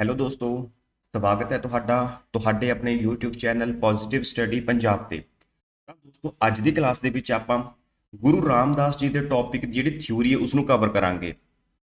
Hello ਦੋਸਤੋ, ਸਵਾਗਤ ਹੈ ਤੁਹਾਡਾ, ਤੁਹਾਡੇ ਆਪਣੇ YouTube channel positive study Punjab ਤੇ। ਤਾਂ ਦੋਸਤੋ, ਅੱਜ ਦੀ ਕਲਾਸ ਦੇ ਵਿੱਚ ਆਪਾਂ ਗੁਰੂ ਰਾਮਦਾਸ ਜੀ ਦੇ ਟੌਪਿਕ ਜਿਹੜੀ ਥਿਊਰੀ ਹੈ ਉਸ ਨੂੰ ਕਵਰ ਕਰਾਂਗੇ।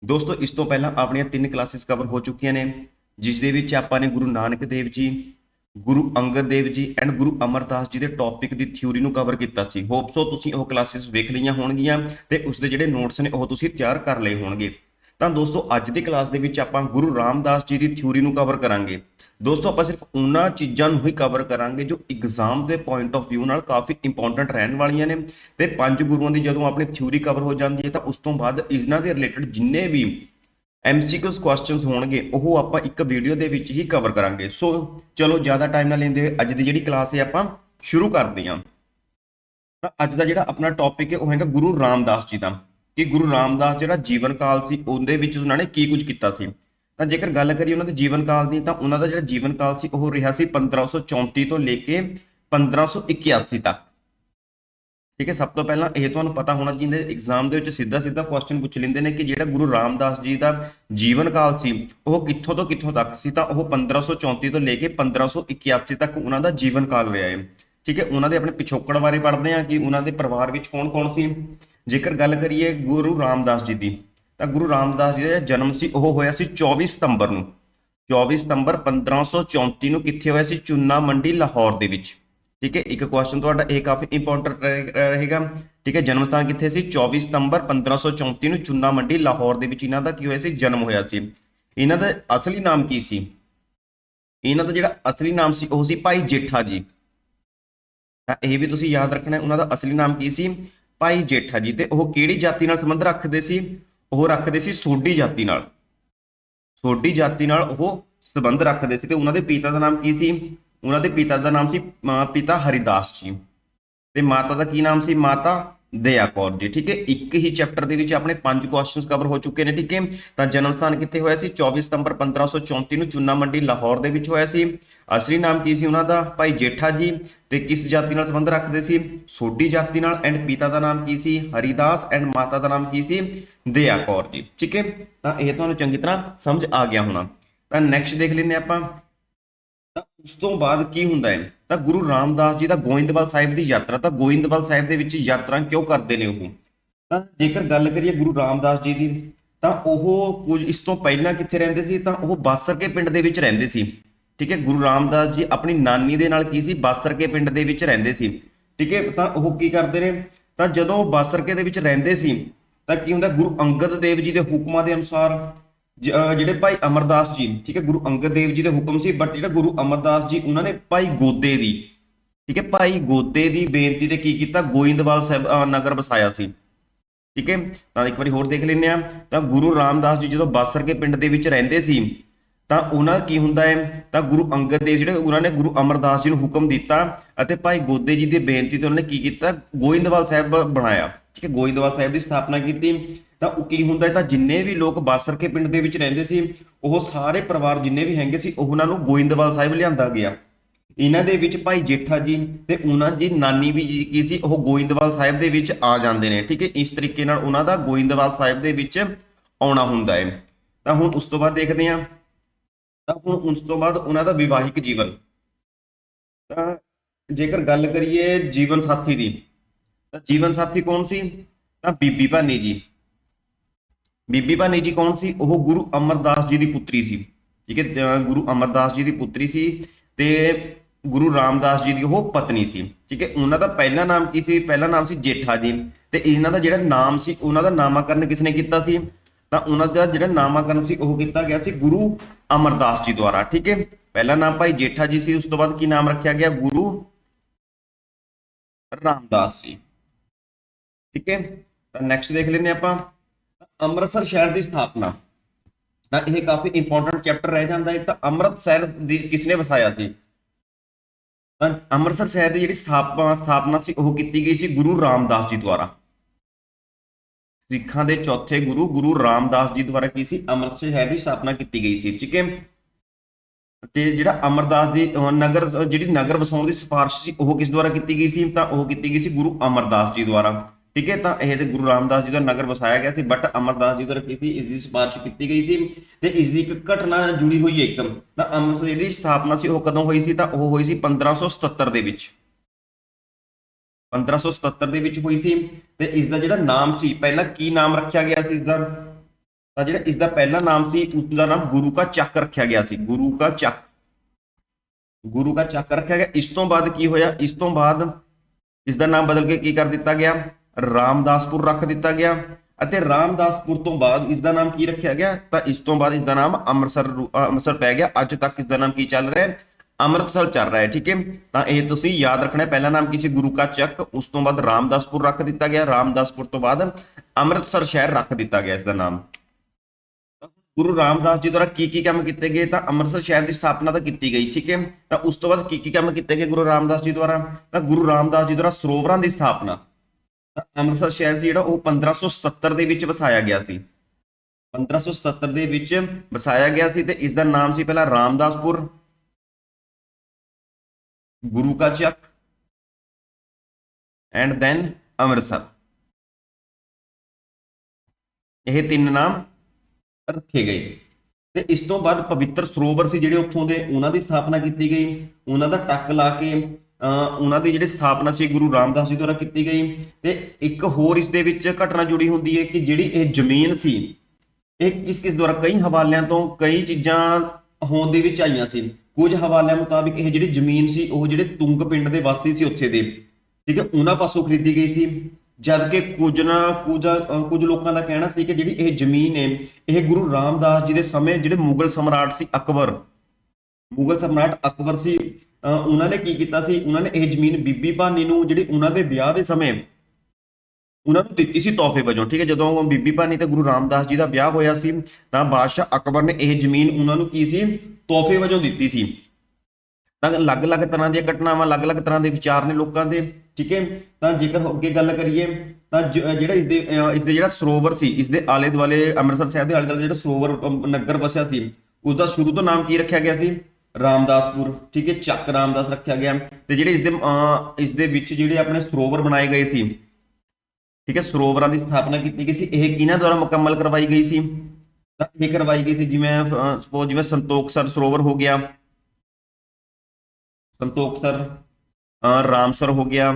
ਦੋਸਤੋ, ਇਸ ਤੋਂ ਪਹਿਲਾਂ ਆਪਣੀਆਂ ਤਿੰਨ ਕਲਾਸਿਸ ਕਵਰ ਹੋ ਚੁੱਕੀਆਂ ਨੇ, ਜਿਸ ਦੇ ਵਿੱਚ ਆਪਾਂ ਨੇ ਗੁਰੂ ਨਾਨਕ ਦੇਵ ਜੀ, ਗੁਰੂ ਅੰਗਦ ਦੇਵ ਜੀ ਐਂਡ ਗੁਰੂ ਅਮਰਦਾਸ ਜੀ ਦੇ ਟੌਪਿਕ ਦੀ ਥਿਊਰੀ ਨੂੰ ਕਵਰ ਕੀਤਾ ਸੀ। ਹੋਪ ਸੋ ਤੁਸੀਂ ਉਹ ਕਲਾਸਿਸ ਵੇਖ ਲਈਆਂ ਹੋਣਗੀਆਂ ਤੇ ਉਸ ਦੇ ਜਿਹੜੇ ਨੋਟਸ ਨੇ, ਉਹ ਤੁਸੀਂ ਤਿਆਰ ਕਰ ਲਏ ਹੋਣਗੇ। ਤਾਂ ਦੋਸਤੋ, ਅੱਜ ਦੀ ਕਲਾਸ ਦੇ ਵਿੱਚ ਆਪਾਂ ਗੁਰੂ ਰਾਮਦਾਸ ਜੀ ਦੀ ਥਿਊਰੀ ਨੂੰ ਕਵਰ ਕਰਾਂਗੇ। ਦੋਸਤੋ, ਆਪਾਂ ਸਿਰਫ ਉਹਨਾਂ ਚੀਜ਼ਾਂ ਨੂੰ ਹੀ ਕਵਰ ਕਰਾਂਗੇ ਜੋ ਐਗਜ਼ਾਮ ਦੇ ਪੁਆਇੰਟ ਆਫ View ਨਾਲ ਕਾਫੀ ਇੰਪੋਰਟੈਂਟ ਰਹਿਣ ਵਾਲੀਆਂ ਨੇ। ਤੇ ਪੰਜ ਗੁਰੂਆਂ ਦੀ ਜਦੋਂ ਆਪਣੀ ਥਿਊਰੀ ਕਵਰ ਹੋ ਜਾਂਦੀ ਹੈ, ਤਾਂ ਉਸ ਤੋਂ ਬਾਅਦ ਇਹਨਾਂ ਦੇ ਰਿਲੇਟਡ ਜਿੰਨੇ ਵੀ ਐਮਸੀਕਿਊਸ ਕੁਐਸਚਨਸ ਹੋਣਗੇ, ਉਹ ਆਪਾਂ ਇੱਕ ਵੀਡੀਓ ਦੇ ਵਿੱਚ ਹੀ ਕਵਰ ਕਰਾਂਗੇ। ਸੋ ਚਲੋ, ਜ਼ਿਆਦਾ ਟਾਈਮ ਨਾ ਲੈਂਦੇ ਹੋਏ, ਅੱਜ ਦੀ ਜਿਹੜੀ ਕਲਾਸ ਹੈ, ਆਪਾਂ ਸ਼ੁਰੂ ਕਰਦੇ ਹਾਂ। ਤਾਂ ਅੱਜ ਦਾ ਜਿਹੜਾ ਆਪਣਾ ਟੌਪਿਕ ਹੈ, ਉਹ ਹੈਗਾ ਗੁਰੂ ਰਾਮਦਾਸ ਜੀ ਦਾ। ਕਿ ਗੁਰੂ ਰਾਮਦਾਸ ਜਿਹੜਾ ਜੀਵਨ ਕਾਲ ਸੀ, ਉਹਦੇ ਵਿੱਚ ਉਹਨਾਂ ਨੇ ਕੀ ਕੁਝ ਕੀਤਾ ਸੀ? ਤਾਂ ਜੇਕਰ ਗੱਲ ਕਰੀਏ ਉਹਨਾਂ ਦੇ ਜੀਵਨ ਕਾਲ ਦੀ, ਤਾਂ ਉਹਨਾਂ ਦਾ ਜਿਹੜਾ ਜੀਵਨ ਕਾਲ ਸੀ, ਉਹ ਰਿਹਾ ਸੀ 1534 ਤੋਂ ਲੈ ਕੇ 1581 ਤੱਕ। ਠੀਕ ਹੈ, ਸਭ ਤੋਂ ਪਹਿਲਾਂ ਇਹ ਤੁਹਾਨੂੰ ਪਤਾ ਹੋਣਾ ਚਾਹੀਦਾ ਐਗਜ਼ਾਮ ਦੇ ਵਿੱਚ ਸਿੱਧਾ ਸਿੱਧਾ ਕੁਐਸਚਨ ਪੁੱਛ ਲੈਂਦੇ ਨੇ ਕਿ ਜਿਹੜਾ ਗੁਰੂ ਰਾਮਦਾਸ ਜੀ ਦਾ ਜੀਵਨ ਕਾਲ ਸੀ, ਉਹ ਕਿੱਥੋਂ ਤੋਂ ਕਿੱਥੋਂ ਤੱਕ ਸੀ? ਤਾਂ ਉਹ 1534 ਤੋਂ ਲੈ ਕੇ 1581 ਤੱਕ ਉਹਨਾਂ ਦਾ ਜੀਵਨ ਕਾਲ ਰਿਹਾ ਹੈ। ਠੀਕ ਹੈ, ਉਹਨਾਂ ਦੇ ਆਪਣੇ ਪਿਛੋਕੜ ਬਾਰੇ ਪੜ੍ਹਦੇ ਹਾਂ ਕਿ ਉਹਨਾਂ ਦੇ ਪਰਿਵਾਰ ਵਿੱਚ ਕੌਣ-ਕੌਣ ਸੀ? ਜੇਕਰ ਗੱਲ ਕਰੀਏ ਗੁਰੂ ਰਾਮਦਾਸ ਜੀ ਦੀ, ਤਾਂ ਗੁਰੂ ਰਾਮਦਾਸ ਜੀ ਦਾ ਜਿਹੜਾ ਜਨਮ ਸੀ, ਉਹ ਹੋਇਆ ਸੀ 24 ਸਤੰਬਰ ਨੂੰ। 24 ਸਤੰਬਰ 1534 ਨੂੰ ਕਿੱਥੇ ਹੋਇਆ ਸੀ? ਚੁੰਨਾ ਮੰਡੀ, ਲਾਹੌਰ ਦੇ ਵਿੱਚ। ਠੀਕ ਹੈ, ਇੱਕ ਕੁਐਸਚਨ ਤੁਹਾਡਾ ਇਹ ਕਾਫੀ ਇੰਪੋਰਟੈਂਟ ਰਹੇਗਾ। ਠੀਕ ਹੈ, ਜਨਮ ਸਥਾਨ ਕਿੱਥੇ ਸੀ? 24 ਸਤੰਬਰ 1534 ਨੂੰ ਚੁੰਨਾ ਮੰਡੀ, ਲਾਹੌਰ ਦੇ ਵਿੱਚ ਇਹਨਾਂ ਦਾ ਕੀ ਹੋਇਆ ਸੀ? ਜਨਮ ਹੋਇਆ ਸੀ। ਇਹਨਾਂ ਦਾ ਅਸਲੀ ਨਾਮ ਕੀ ਸੀ? ਇਹਨਾਂ ਦਾ ਜਿਹੜਾ ਅਸਲੀ ਨਾਮ ਸੀ, ਉਹ ਸੀ ਭਾਈ ਜੇਠਾ ਜੀ। ਤਾਂ ਇਹ ਵੀ ਤੁਸੀਂ ਯਾਦ ਰੱਖਣਾ ਹੈ, ਉਹਨਾਂ ਦਾ ਅਸਲੀ ਨਾਮ ਕੀ ਸੀ? ਭਾਈ ਜੇਠਾ ਜੀ ਤੇ ਉਹ ਕਿਹੜੀ ਜਾਤੀ ਨਾਲ ਸੰਬੰਧ ਰੱਖਦੇ ਸੀ? ਉਹ ਰੱਖਦੇ ਸੀ ਸੋਢੀ ਜਾਤੀ ਨਾਲ। ਸੋਢੀ ਜਾਤੀ ਨਾਲ ਉਹ ਸੰਬੰਧ ਰੱਖਦੇ ਸੀ ਤੇ ਉਹਨਾਂ ਦੇ ਪਿਤਾ ਦਾ ਨਾਮ ਕੀ ਸੀ? ਉਹਨਾਂ ਦੇ ਪਿਤਾ ਦਾ ਨਾਮ ਸੀ ਪਿਤਾ ਹਰੀਦਾਸ ਜੀ। ਤੇ ਮਾਤਾ ਦਾ ਕੀ ਨਾਮ ਸੀ? ਮਾਤਾ ਦਇਆ ਕੌਰ ਜੀ, ਠੀਕ ਹੈ? ਇੱਕ ਹੀ ਚੈਪਟਰ ਦੇ ਵਿੱਚ ਆਪਣੇ ਪੰਜ ਕੁਐਸਚਨਸ ਕਵਰ ਹੋ ਚੁੱਕੇ ਨੇ, ਠੀਕ ਹੈ? ਤਾਂ ਜਨਮ ਸਥਾਨ ਕਿੱਥੇ ਹੋਇਆ ਸੀ? 24 ਸਤੰਬਰ 1534 ਨੂੰ ਚੁੰਨਾ ਮੰਡੀ ਲਾਹੌਰ ਦੇ ਵਿੱਚ ਹੋਇਆ ਸੀ। ਅਸਲੀ ਨਾਮ ਕੀ ਸੀ ਉਹਨਾਂ ਦਾ? ਭਾਈ ਜੇਠਾ ਜੀ। ਤੇ ਕਿਸ ਜਾਤੀ ਨਾਲ ਸੰਬੰਧ ਰੱਖਦੇ ਸੀ? ਸੋਢੀ ਜਾਤੀ ਨਾਲ ਐਂਡ ਪਿਤਾ ਦਾ ਨਾਮ ਕੀ ਸੀ? ਹਰੀਦਾਸ ਐਂਡ ਮਾਤਾ ਦਾ ਨਾਮ ਕੀ ਸੀ? ਦਇਆ ਕੌਰ ਜੀ। ਠੀਕ ਹੈ? ਤਾਂ ਇਹ ਤੁਹਾਨੂੰ ਚੰਗੀ ਤਰ੍ਹਾਂ ਸਮਝ ਆ ਗਿਆ ਹੋਣਾ। ਤਾਂ ਨੈਕਸਟ ਦੇਖ ਲੈਂਦੇ ਆਪਾਂ। ਤਾਂ ਉਸ ਤੋਂ ਬਾਅਦ ਕੀ ਹੁੰਦਾ ਹੈ? ਤਾਂ ਗੁਰੂ ਰਾਮਦਾਸ ਜੀ ਦਾ ਗੋਇੰਦਵਾਲ ਸਾਹਿਬ ਦੀ ਯਾਤਰਾ, ਤਾਂ ਗੋਇੰਦਵਾਲ ਸਾਹਿਬ ਦੇ ਵਿੱਚ ਯਾਤਰਾ ਕਿਉਂ ਕਰਦੇ ਨੇ ਉਹ? ਤਾਂ ਜੇਕਰ ਗੱਲ ਕਰੀਏ ਗੁਰੂ ਰਾਮਦਾਸ ਜੀ ਦੀ, ਤਾਂ ਉਹ ਕੁਝ ਇਸ ਤੋਂ ਪਹਿਲਾਂ ਕਿੱਥੇ ਰਹਿੰਦੇ ਸੀ? ਤਾਂ ਉਹ ਬਾਸਰਕੇ ਪਿੰਡ ਦੇ ਵਿੱਚ ਰਹਿੰਦੇ ਸੀ। ਠੀਕ ਹੈ, ਗੁਰੂ ਰਾਮਦਾਸ ਜੀ ਆਪਣੀ ਨਾਨੀ ਦੇ ਨਾਲ ਕੀ ਸੀ? ਬਾਸਰਕੇ ਪਿੰਡ ਦੇ ਵਿੱਚ ਰਹਿੰਦੇ ਸੀ। ਠੀਕ ਹੈ, ਤਾਂ ਉਹ ਕੀ ਕਰਦੇ ਨੇ? ਤਾਂ ਜਦੋਂ ਉਹ ਬਾਸਰਕੇ ਦੇ ਵਿੱਚ ਰਹਿੰਦੇ ਸੀ, ਤਾਂ ਕੀ ਹੁੰਦਾ? ਗੁਰੂ ਅੰਗਦ ਦੇਵ ਜੀ ਦੇ ਹੁਕਮਾਂ ਦੇ ਅਨੁਸਾਰ ਜਿਹੜੇ ਭਾਈ ਅਮਰਦਾਸ ਜੀ, ਠੀਕ ਹੈ, ਗੁਰੂ ਅੰਗਦ ਦੇਵ ਜੀ ਦੇ ਹੁਕਮ ਸੀ ਬਟ ਜਿਹੜਾ ਗੁਰੂ ਅਮਰਦਾਸ ਜੀ, ਉਹਨਾਂ ਨੇ ਭਾਈ ਗੋਦੇ ਦੀ, ਠੀਕ ਹੈ, ਭਾਈ ਗੋਦੇ ਦੀ ਬੇਨਤੀ ਤੇ ਕੀ ਕੀਤਾ? ਗੋਇੰਦਵਾਲ ਸਾਹਿਬ ਨਗਰ ਵਸਾਇਆ ਸੀ। ਠੀਕ ਹੈ, ਤਾਂ ਇੱਕ ਵਾਰੀ ਹੋਰ ਦੇਖ ਲੈਂਦੇ ਆ ਤਾਂ ਗੁਰੂ ਰਾਮਦਾਸ ਜੀ ਜਦੋਂ ਬਾਸਰਕੇ ਪਿੰਡ ਦੇ ਵਿੱਚ ਰਹਿੰਦੇ ਸੀ ਤਾਂ ਉਹਨਾਂ ਕੀ ਹੁੰਦਾ ਹੈ? ਤਾਂ ਗੁਰੂ ਅੰਗਦ ਦੇਵ ਜਿਹੜੇ ਉਹਨਾਂ ਨੇ ਗੁਰੂ ਅਮਰਦਾਸ ਜੀ ਨੂੰ ਹੁਕਮ ਦਿੱਤਾ ਅਤੇ ਭਾਈ ਗੋਦੇ ਜੀ ਦੀ ਬੇਨਤੀ ਤੇ ਉਹਨਾਂ ਨੇ ਕੀ ਕੀਤਾ? ਗੋਇੰਦਵਾਲ ਸਾਹਿਬ ਬਣਾਇਆ। ਠੀਕ ਹੈ, ਗੋਇੰਦਵਾਲ ਸਾਹਿਬ ਦੀ ਸਥਾਪਨਾ ਕੀਤੀ। ਤਾਂ ਉਹ ਕੀ ਹੁੰਦਾ ਹੈ? ਤਾਂ ਜਿੰਨੇ ਵੀ ਲੋਕ ਬਾਸਰਕੇ ਪਿੰਡ ਦੇ ਵਿੱਚ ਰਹਿੰਦੇ ਸੀ, ਉਹ ਸਾਰੇ ਪਰਿਵਾਰ ਜਿੰਨੇ ਵੀ ਹੈਗੇ ਸੀ ਉਹਨਾਂ ਨੂੰ ਗੋਇੰਦਵਾਲ ਸਾਹਿਬ ਲਿਆਂਦਾ ਗਿਆ। ਇਹਨਾਂ ਦੇ ਵਿੱਚ ਭਾਈ ਜੇਠਾ ਜੀ ਤੇ ਉਹਨਾਂ ਦੀ ਨਾਨੀ ਵੀ ਜੀ ਕੀ ਸੀ, ਉਹ ਗੋਇੰਦਵਾਲ ਸਾਹਿਬ ਦੇ ਵਿੱਚ ਆ ਜਾਂਦੇ ਨੇ। ਠੀਕ ਹੈ, ਇਸ ਤਰੀਕੇ ਨਾਲ ਉਹਨਾਂ ਦਾ ਗੋਇੰਦਵਾਲ ਸਾਹਿਬ ਦੇ ਵਿੱਚ ਆਉਣਾ ਹੁੰਦਾ ਹੈ। ਤਾਂ ਹੁਣ ਉਸ ਤੋਂ ਬਾਅਦ ਦੇਖਦੇ ਹਾਂ। ਤਾਂ ਹੁਣ ਉਸ ਤੋਂ ਬਾਅਦ ਉਹਨਾਂ ਦਾ ਵਿਵਾਹਿਕ ਜੀਵਨ। ਤਾਂ ਜੇਕਰ ਗੱਲ ਕਰੀਏ ਜੀਵਨ ਸਾਥੀ ਦੀ, ਤਾਂ ਜੀਵਨ ਸਾਥੀ ਕੌਣ ਸੀ? ਤਾਂ ਬੀਬੀ ਭਾਨੀ ਜੀ। ਬੀਬੀ ਭਾਨੀ ਜੀ ਕੌਣ ਸੀ? ਉਹ ਗੁਰੂ ਅਮਰਦਾਸ ਜੀ ਦੀ ਪੁੱਤਰੀ ਸੀ। ਠੀਕ ਹੈ ਗੁਰੂ ਅਮਰਦਾਸ ਜੀ ਦੀ ਪੁੱਤਰੀ ਸੀ ਤੇ ਗੁਰੂ ਰਾਮਦਾਸ ਜੀ ਦੀ ਉਹ ਪਤਨੀ ਸੀ। ਠੀਕ ਹੈ, ਉਹਨਾਂ ਦਾ ਪਹਿਲਾ ਨਾਮ ਕੀ ਸੀ? ਪਹਿਲਾ ਨਾਮ ਸੀ ਜੇਠਾ ਜੀ। ਤੇ ਇਹਨਾਂ ਦਾ ਜਿਹੜਾ ਨਾਮ ਸੀ, ਉਹਨਾਂ ਦਾ ਨਾਮਕਰਨ ਕਿਸ ਨੇ ਕੀਤਾ ਸੀ? ਤਾਂ ਉਹਨਾਂ ਦਾ ਜਿਹੜਾ ਨਾਮਕਰਨ ਸੀ, ਉਹ ਕੀਤਾ ਗਿਆ ਸੀ ਗੁਰੂ ਅਮਰਦਾਸ ਜੀ ਦੁਆਰਾ, ਠੀਕ ਹੈ? ਪਹਿਲਾ ਨਾਮ ਭਾਈ ਜੇਠਾ ਜੀ ਸੀ, ਉਸ ਤੋਂ ਬਾਅਦ ਕੀ ਨਾਮ ਰੱਖਿਆ ਗਿਆ? ਗੁਰੂ ਰਾਮਦਾਸ ਜੀ। ਠੀਕ ਹੈ? ਤਾਂ ਨੈਕਸਟ ਦੇਖ ਲੈਂਦੇ ਆਪਾਂ। ਅੰਮ੍ਰਿਤਸਰ ਸ਼ਹਿਰ ਦੀ ਸਥਾਪਨਾ। ਤਾਂ ਇਹ ਕਾਫੀ ਇੰਪੋਰਟੈਂਟ ਚੈਪਟਰ ਰਹਿ ਜਾਂਦਾ ਹੈ। ਤਾਂ ਅੰਮ੍ਰਿਤਸਰ ਦੀ ਕਿਸਨੇ ਵਸਾਇਆ ਸੀ? ਤਾਂ ਅੰਮ੍ਰਿਤਸਰ ਸ਼ਹਿਰ ਦੀ ਜਿਹੜੀ ਸਥਾਪਨਾ ਸਥਾਪਨਾ ਸੀ, ਉਹ ਕੀਤੀ ਗਈ ਸੀ ਗੁਰੂ ਰਾਮਦਾਸ ਜੀ ਦੁਆਰਾ। ਸਿੱਖਾਂ ਦੇ ਚੌਥੇ ਗੁਰੂ ਗੁਰੂ ਰਾਮਦਾਸ ਜੀ ਦੁਆਰਾ ਕੀ ਸੀ? ਅੰਮ੍ਰਿਤਸਰ ਸ਼ਹਿਰ ਦੀ ਸਥਾਪਨਾ ਕੀਤੀ ਗਈ ਸੀ, ਠੀਕ ਹੈ? ਤੇ ਜਿਹੜਾ ਅਮਰਦਾਸ ਦੀ ਨਗਰ ਜਿਹੜੀ ਨਗਰ ਵਸਾਉਣ ਦੀ ਸਿਫਾਰਿਸ਼ ਸੀ, ਉਹ ਕਿਸ ਦੁਆਰਾ ਕੀਤੀ ਗਈ ਸੀ? ਤਾਂ ਉਹ ਕੀਤੀ ਗਈ ਸੀ ਗੁਰੂ ਅਮਰਦਾਸ ਜੀ ਦੁਆਰਾ, ਠੀਕ ਹੈ? ਤਾਂ ਇਹ ਤੇ ਗੁਰੂ ਰਾਮਦਾਸ ਜੀ ਦਾ ਨਗਰ ਵਸਾਇਆ ਗਿਆ ਸੀ, ਬਟ ਅਮਰਦਾਸ ਜੀ ਦੁਆਰਾ ਕੀਤੀ ਇਸ ਦੀ ਸਿਫਾਰਿਸ਼ ਕੀਤੀ ਗਈ ਸੀ ਤੇ ਇਸ ਦੀ ਇੱਕ ਘਟਨਾ ਜੁੜੀ ਹੋਈ ਹੈ ਇੱਕ, ਤਾਂ ਅੰਮ੍ਰਿਤਸਰ ਜਿਹੜੀ ਸਥਾਪਨਾ ਸੀ, ਉਹ ਕਦੋਂ ਹੋਈ ਸੀ? ਤਾਂ ਉਹ ਹੋਈ ਸੀ 1577 ਦੇ ਵਿੱਚ। 1577 ਦੇ ਵਿੱਚ ਹੋਈ ਸੀ ਤੇ ਇਸ ਦਾ ਜਿਹੜਾ ਨਾਮ ਸੀ, ਪਹਿਲਾਂ ਕੀ ਨਾਮ ਰੱਖਿਆ ਗਿਆ ਸੀ ਇਸ ਦਾ ਤਾਂ ਜਿਹੜਾ ਇਸ ਦਾ ਪਹਿਲਾ ਨਾਮ ਸੀ ਉਸ ਦਾ ਨਾਮ ਗੁਰੂ ਕਾ ਚੱਕ ਰੱਖਿਆ ਗਿਆ ਸੀ, ਗੁਰੂ ਕਾ ਚੱਕ। ਗੁਰੂ ਕਾ ਚੱਕ ਰੱਖਿਆ ਗਿਆ। ਇਸ ਤੋਂ ਬਾਅਦ ਕੀ ਹੋਇਆ? ਇਸ ਤੋਂ ਬਾਅਦ ਇਸ ਦਾ ਨਾਮ ਬਦਲ ਕੇ ਕੀ ਕਰ ਦਿੱਤਾ ਗਿਆ? ਰਾਮਦਾਸਪੁਰ ਰੱਖ ਦਿੱਤਾ ਗਿਆ ਅਤੇ ਰਾਮਦਾਸਪੁਰ ਤੋਂ ਬਾਅਦ ਇਸ ਦਾ ਨਾਮ ਕੀ ਰੱਖਿਆ ਗਿਆ? ਤਾਂ ਇਸ ਤੋਂ ਬਾਅਦ ਇਸ ਦਾ ਨਾਮ ਅੰਮ੍ਰਿਤਸਰ ਅੰਮ੍ਰਿਤਸਰ ਪੈ ਗਿਆ। ਅੱਜ ਤੱਕ ਇਸ ਦਾ ਨਾਮ ਕੀ ਚੱਲ ਰਿਹਾ ਹੈ? ਅੰਮ੍ਰਿਤਸਰ ਚੱਲ ਰਿਹਾ ਹੈ, ਠੀਕ ਹੈ? ਤਾਂ ਇਹ ਤੁਸੀਂ ਯਾਦ ਰੱਖਣਾ ਪਹਿਲਾ ਨਾਮ ਕੀ ਸੀ? ਗੁਰੂ ਕਾ ਚੱਕ, ਉਸ ਤੋਂ ਬਾਅਦ ਰਾਮਦਾਸਪੁਰ ਰੱਖ ਦਿੱਤਾ ਗਿਆ। ਰਾਮਦਾਸਪੁਰ ਤੋਂ ਬਾਅਦ ਅੰਮ੍ਰਿਤਸਰ ਸ਼ਹਿਰ ਰੱਖ ਦਿੱਤਾ ਗਿਆ ਇਸ ਦਾ ਨਾਮ। ਗੁਰੂ ਰਾਮਦਾਸ ਜੀ ਦੁਆਰਾ ਕੀ ਕੀ ਕੰਮ ਕੀਤੇ ਗਏ? ਤਾਂ ਅੰਮ੍ਰਿਤਸਰ ਸ਼ਹਿਰ ਦੀ ਸਥਾਪਨਾ ਤਾਂ ਕੀਤੀ ਗਈ, ਠੀਕ ਹੈ? ਤਾਂ ਉਸ ਤੋਂ ਬਾਅਦ ਕੀ ਕੀ ਕੰਮ ਕੀਤੇ ਗਏ ਗੁਰੂ ਰਾਮਦਾਸ ਜੀ ਦੁਆਰਾ? ਤਾਂ ਗੁਰੂ ਰਾਮਦਾਸ ਜੀ ਦੁਆਰਾ ਸਰੋਵਰਾਂ ਦੀ ਸਥਾਪਨਾ। ਤਾਂ ਅੰਮ੍ਰਿਤਸਰ ਸ਼ਹਿਰ ਸੀ ਜਿਹੜਾ, ਉਹ 1577 ਦੇ ਵਿੱਚ ਵਸਾਇਆ ਗਿਆ ਸੀ। 1577 ਦੇ ਵਿੱਚ ਵਸਾਇਆ ਗਿਆ ਸੀ ਤੇ ਇਸ ਦਾ ਨਾਮ ਸੀ ਪਹਿਲਾਂ ਰਾਮਦਾਸਪੁਰ ਗੁਰੂ ਕਾ ਚੱਕ ਐਂਡ ਦੈਨ ਅੰਮ੍ਰਿਤਸਰ। ਇਹ ਤਿੰਨ ਨਾਮ ਰੱਖੇ ਗਏ। ਤੇ ਇਸ ਤੋਂ ਬਾਅਦ ਪਵਿੱਤਰ ਸਰੋਵਰ ਸੀ ਜਿਹੜੇ ਉੱਥੋਂ ਦੇ, ਉਹਨਾਂ ਦੀ ਸਥਾਪਨਾ ਕੀਤੀ ਗਈ। ਉਹਨਾਂ ਦਾ ਟੱਕ ਲਾ ਕੇ, ਅਹ, ਉਹਨਾਂ ਦੀ ਜਿਹੜੀ ਸਥਾਪਨਾ ਸੀ, ਗੁਰੂ ਰਾਮਦਾਸ ਜੀ ਦੁਆਰਾ ਕੀਤੀ ਗਈ। ਤੇ ਇੱਕ ਹੋਰ ਇਸ ਦੇ ਵਿੱਚ ਘਟਨਾ ਜੁੜੀ ਹੁੰਦੀ ਹੈ ਕਿ ਜਿਹੜੀ ਇਹ ਜ਼ਮੀਨ ਸੀ, ਇਹ ਕਿਸ ਕਿਸ ਦੁਆਰਾ, ਕਈ ਹਵਾਲਿਆਂ ਤੋਂ ਕਈ ਚੀਜ਼ਾਂ ਹੋਂਦ ਦੇ ਵਿੱਚ ਆਈਆਂ ਸੀ। ਕੁਝ ਹਵਾਲਿਆਂ ਮੁਤਾਬਿਕ ਇਹ ਜਿਹੜੀ ਜ਼ਮੀਨ ਸੀ ਉਹ ਜਿਹੜੇ ਤੁੰਗ ਪਿੰਡ ਦੇ ਵਾਸੀ ਸੀ ਉੱਥੇ ਦੇ। ਠੀਕ ਹੈ ਉਹਨਾਂ ਪਾਸੋਂ ਖਰੀਦੀ ਗਈ ਸੀ। ਜਦ ਕਿ ਕੁਝ ਨਾ ਕੁਝ ਅ, ਕੁਝ ਲੋਕਾਂ ਦਾ ਕਹਿਣਾ ਸੀ ਕਿ ਜਿਹੜੀ ਇਹ ਜ਼ਮੀਨ ਹੈ ਇਹ ਗੁਰੂ ਰਾਮਦਾਸ ਜੀ ਦੇ ਸਮੇਂ ਜਿਹੜੇ ਮੁਗਲ ਸਮਰਾਟ ਸੀ ਅਕਬਰ। ਮੁਗਲ ਸਮਰਾਟ ਅਕਬਰ ਸੀ। ਅ, ਉਹਨਾਂ ਨੇ ਕੀ ਕੀਤਾ ਸੀ? ਉਹਨਾਂ ਨੇ ਇਹ ਜ਼ਮੀਨ ਬੀਬੀ ਭਾਨੀ ਨੂੰ ਜਿਹੜੀ ਉਹਨਾਂ ਦੇ ਵਿਆਹ ਦੇ ਸਮੇਂ ਉਹਨਾਂ ਨੂੰ ਦਿੱਤੀ ਸੀ ਤੋਹਫੇ ਵਜੋਂ, ਠੀਕ ਹੈ? ਜਦੋਂ ਬੀਬੀ ਭਾਨੀ ਤੇ ਗੁਰੂ ਰਾਮਦਾਸ ਜੀ ਦਾ ਵਿਆਹ ਹੋਇਆ ਸੀ, ਤਾਂ ਬਾਦਸ਼ਾਹ ਅਕਬਰ ਨੇ ਇਹ ਜ਼ਮੀਨ ਉਹਨਾਂ ਨੂੰ ਕੀ ਸੀ? ਤੋਹਫੇ ਵਜੋਂ ਦਿੱਤੀ ਸੀ। ਤਾਂ ਅਲੱਗ-ਅਲੱਗ ਤਰ੍ਹਾਂ ਦੀਆਂ ਘਟਨਾਵਾਂ, ਅਲੱਗ-ਅਲੱਗ ਤਰ੍ਹਾਂ ਦੇ ਵਿਚਾਰ ਨੇ ਲੋਕਾਂ ਦੇ, ਠੀਕ ਹੈ? ਤਾਂ ਜੇਕਰ ਅੱਗੇ ਗੱਲ ਕਰੀਏ, ਤਾਂ ਜਿਹੜਾ ਇਸ ਦੇ ਇਸ ਦੇ ਜਿਹੜਾ ਸਰੋਵਰ ਸੀ ਇਸ ਦੇ ਆਲੇ ਦੁਆਲੇ ਅੰਮ੍ਰਿਤਸਰ ਸਾਹਿਬ ਦੇ ਆਲੇ ਦੁਆਲੇ ਜਿਹੜਾ ਸਰੋਵਰ ਨਗਰ ਵਸਿਆ ਸੀ ਉਸ ਦਾ ਸ਼ੁਰੂ ਤੋਂ ਨਾਮ ਕੀ ਰੱਖਿਆ ਗਿਆ ਸੀ? ਰਾਮਦਾਸਪੁਰ, ਠੀਕ ਹੈ? ਚੱਕ ਰਾਮਦਾਸ ਰੱਖਿਆ ਗਿਆ। ਤੇ ਜਿਹੜੇ ਇਸ ਦੇ ਇਸ ਦੇ ਵਿੱਚ ਜਿਹੜੇ ਆਪਣੇ ਸਰੋਵਰ ਬਣਾਏ ਗਏ ਸੀ ਠੀਕ ਹੈ, ਸਰੋਵਰਾਂ ਦੀ ਸਥਾਪਨਾ ਕੀਤੀ ਗਈ ਸੀ। ਇਹ ਕਿਹਨਾਂ ਦੁਆਰਾ ਮੁਕੰਮਲ ਕਰਵਾਈ ਗਈ ਸੀ? ਤਾਂ ਇਹ ਕਰਵਾਈ ਗਈ ਸੀ ਜਿਵੇਂ ਸਪੋਜ਼ ਜਿਵੇਂ ਸੰਤੋਖਸਰ ਸਰੋਵਰ ਹੋ ਗਿਆ। ਸੰਤੋਖਸਰ ਅਹ ਰਾਮਸਰ ਹੋ ਗਿਆ।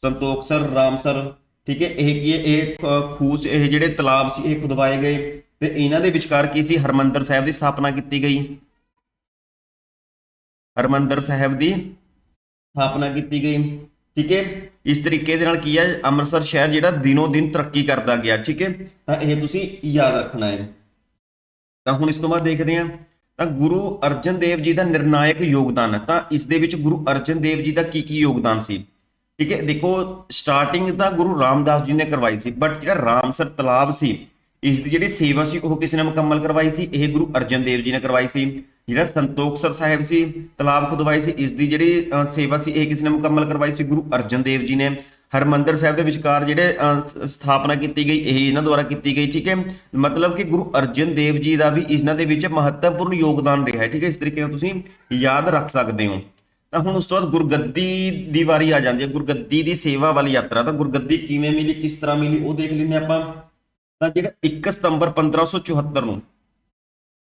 ਸੰਤੋਖਸਰ ਰਾਮਸਰ ਠੀਕ ਹੈ, ਇਹ ਕੀ ਹੈ? ਇਹ ਖੂਸ, ਇਹ ਜਿਹੜੇ ਤਲਾਬ ਸੀ, ਇਹ ਖੁਦਵਾਏ ਗਏ। ਤੇ ਇਹਨਾਂ ਦੇ ਵਿਚਕਾਰ ਕੀ ਸੀ? ਹਰਮੰਦਰ ਸਾਹਿਬ ਦੀ ਸਥਾਪਨਾ ਕੀਤੀ ਗਈ। ਹਰਮੰਦਰ ਸਾਹਿਬ ਦੀ ਸਥਾਪਨਾ ਕੀਤੀ ਗਈ। ਠੀਕ ਹੈ? ਇਸ ਤਰੀਕੇ ਦੇ ਨਾਲ ਕੀ ਹੈ? ਅੰਮ੍ਰਿਤਸਰ ਸ਼ਹਿਰ ਜਿਹੜਾ ਦਿਨੋ ਦਿਨ ਤਰੱਕੀ ਕਰਦਾ ਗਿਆ, ਠੀਕ ਹੈ? ਤਾਂ ਇਹ ਤੁਸੀਂ ਯਾਦ ਰੱਖਣਾ ਹੈ। ਤਾਂ ਹੁਣ ਇਸ ਤੋਂ ਬਾਅਦ ਦੇਖਦੇ ਹਾਂ। ਤਾਂ ਗੁਰੂ ਅਰਜਨ ਦੇਵ ਜੀ ਦਾ ਨਿਰਣਾਇਕ ਯੋਗਦਾਨ ਤਾਂ ਇਸ ਦੇ ਵਿੱਚ ਗੁਰੂ ਅਰਜਨ ਦੇਵ ਜੀ ਦਾ ਕੀ ਕੀ ਯੋਗਦਾਨ ਸੀ? ਠੀਕ ਹੈ? ਦੇਖੋ ਸਟਾਰਟਿੰਗ ਤਾਂ ਗੁਰੂ ਰਾਮਦਾਸ ਜੀ ਨੇ ਕਰਵਾਈ ਸੀ ਬਟ ਜਿਹੜਾ ਰਾਮਸਰ ਤਲਾਬ ਸੀ, ਇਸ ਦੀ ਜਿਹੜੀ ਸੇਵਾ ਸੀ, ਉਹ ਕਿਸ ਨੇ ਮੁਕੰਮਲ ਕਰਵਾਈ ਸੀ? ਇਹ ਗੁਰੂ ਅਰਜਨ ਦੇਵ ਜੀ ਨੇ ਕਰਵਾਈ ਸੀ। ਜਿਹੜਾ ਸੰਤੋਖਸਰ ਸਾਹਿਬ ਸੀ, ਤਲਾਬ ਖੁਦਵਾਈ ਸੀ ਇਸ ਦੀ ਜਿਹੜੀ ਸੇਵਾ ਸੀ, ਇਹ ਕਿਸ ਨੇ ਮੁਕੰਮਲ ਕਰਵਾਈ ਸੀ, ਗੁਰੂ ਅਰਜਨ ਦੇਵ ਜੀ ਨੇ। ਹਰਮੰਦਰ ਸਾਹਿਬ ਦੇ ਵਿਚਕਾਰ ਜਿਹੜੇ ਸਥਾਪਨਾ ਕੀਤੀ ਗਈ, ਇਹ ਇਹਨਾਂ ਦੁਆਰਾ ਕੀਤੀ ਗਈ, ਠੀਕ ਹੈ? ਮਤਲਬ ਕਿ ਗੁਰੂ ਅਰਜਨ ਦੇਵ ਜੀ ਦਾ ਵੀ ਇਹਨਾਂ ਦੇ ਵਿੱਚ ਮਹੱਤਵਪੂਰਨ ਯੋਗਦਾਨ ਰਿਹਾ ਹੈ, ਠੀਕ ਹੈ? ਇਸ ਤਰੀਕੇ ਨਾਲ ਤੁਸੀਂ ਯਾਦ ਰੱਖ ਸਕਦੇ ਹੋ। ਤਾਂ ਹੁਣ ਉਸ ਤੋਂ ਬਾਅਦ ਗੁਰਗੱਦੀ ਦੀ ਵਾਰੀ ਆ ਜਾਂਦੀ ਹੈ। ਗੁਰਗੱਦੀ ਦੀ ਸੇਵਾ ਵਾਲੀ ਯਾਤਰਾ, ਤਾਂ ਗੁਰਗੱਦੀ ਕਿਵੇਂ ਮਿਲੀ, ਕਿਸ ਤਰ੍ਹਾਂ ਮਿਲੀ, ਉਹ ਦੇਖ ਲੈਂਦੇ ਆਪਾਂ। ਤਾਂ ਜਿਹੜਾ 1 ਸਤੰਬਰ 1574 ਨੂੰ